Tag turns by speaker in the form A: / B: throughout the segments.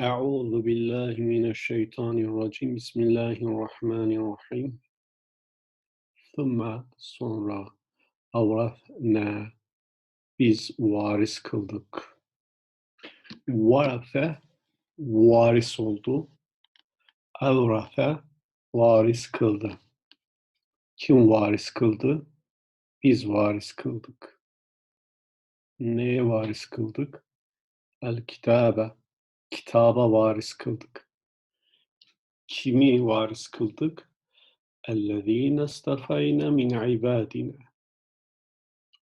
A: Euzu billahi mineşşeytanirracim. Bismillahirrahmanirrahim. Thumma sonra avrafna biz varis kıldık. Varafe varis oldu. Avrafe varis kıldı. Kim varis kıldı? Biz varis kıldık. Neye varis kıldık? El kitabe Kitaba varis kıldık. Kimi varis kıldık? اَلَّذ۪ينَ اسْتَفَيْنَ مِنْ عِبَادِنَا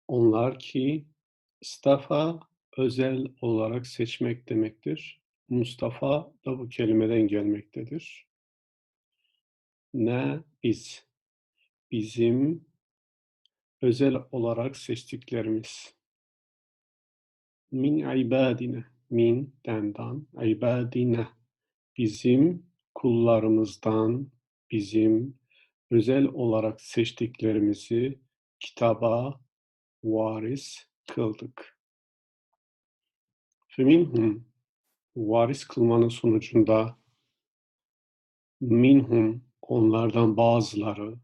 A: Onlar ki istafa özel olarak seçmek demektir. Mustafa da bu kelimeden gelmektedir. Ne biz, bizim özel olarak seçtiklerimiz. Min ibadine, min dendan, ibadine, bizim kullarımızdan, bizim özel olarak seçtiklerimizi kitaba varis kıldık. Feminhum varis kılmanın sonucunda minhum onlardan bazıları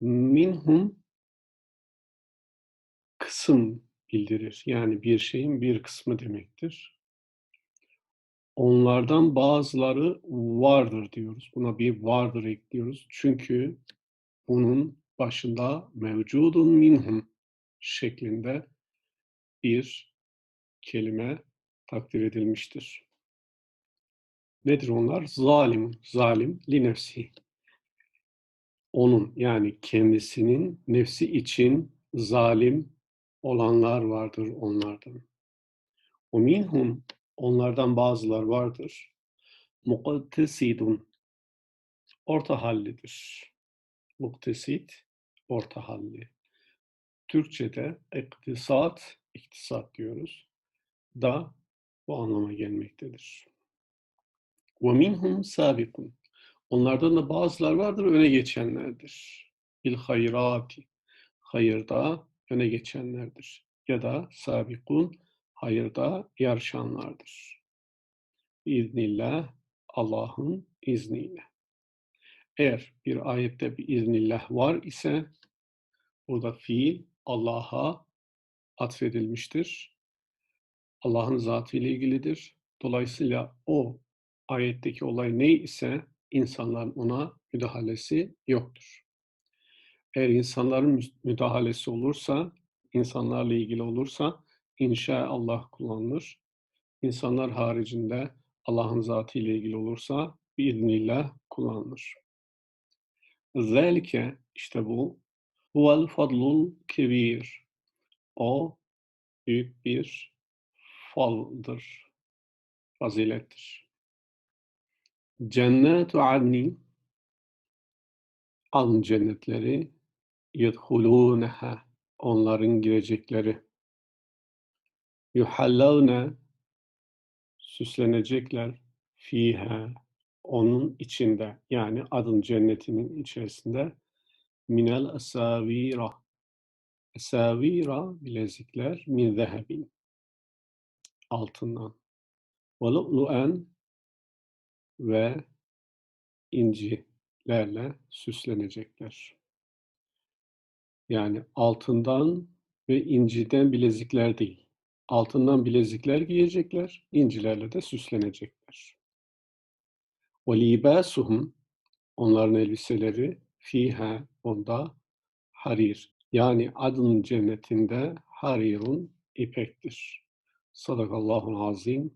A: minhum kısım bildirir. Yani bir şeyin bir kısmı demektir. Onlardan bazıları vardır diyoruz. Buna bir vardır ekliyoruz. Çünkü bunun başında mevcudun minhum şeklinde bir kelime takdir edilmiştir. Nedir onlar? Zalim, zalim li nefsi. Onun yani kendisinin nefsi için zalim olanlar vardır onlardan. O minhum onlardan bazılar vardır. Muktesidun orta hallidir. Muktesit orta halli. Türkçe'de iktisat, iktisat diyoruz da bu anlama gelmektedir. Minhum sabikun. Onlardan da bazılar vardır öne geçenlerdir. Bil hayrati. Hayırda öne geçenlerdir. Ya da sabikun hayırda yarışanlardır. İznillah Allah'ın izniyle. Eğer bir ayette bir iznillah var ise burada fiil Allah'a atfedilmiştir. Allah'ın zatı ile ilgilidir. Dolayısıyla o ayetteki olay ne ise insanların ona müdahalesi yoktur. Eğer insanların müdahalesi olursa, insanlarla ilgili olursa inşallah kullanılır. İnsanlar haricinde Allah'ın zatı ile ilgili olursa biiznillah kullanılır. Zelike işte bu huvel fadlul kebir. O büyük bir faldır, fazilettir. Cennet-u adni an cennetleri yedhulûneha onların girecekleri. Yuhallavne süslenecekler fiha onun içinde yani adın cennetinin içerisinde. Minel esavira esavira bilezikler min zehebin altından. Ve lu'lu'en ve incilerle süslenecekler. Yani altından ve inciden bilezikler değil. Altından bilezikler giyecekler, incilerle de süslenecekler. وَلِيبَاسُهُمْ Onların elbiseleri fiha onda harir. Yani adın cennetinde harirun ipektir. Sadakallahu azim.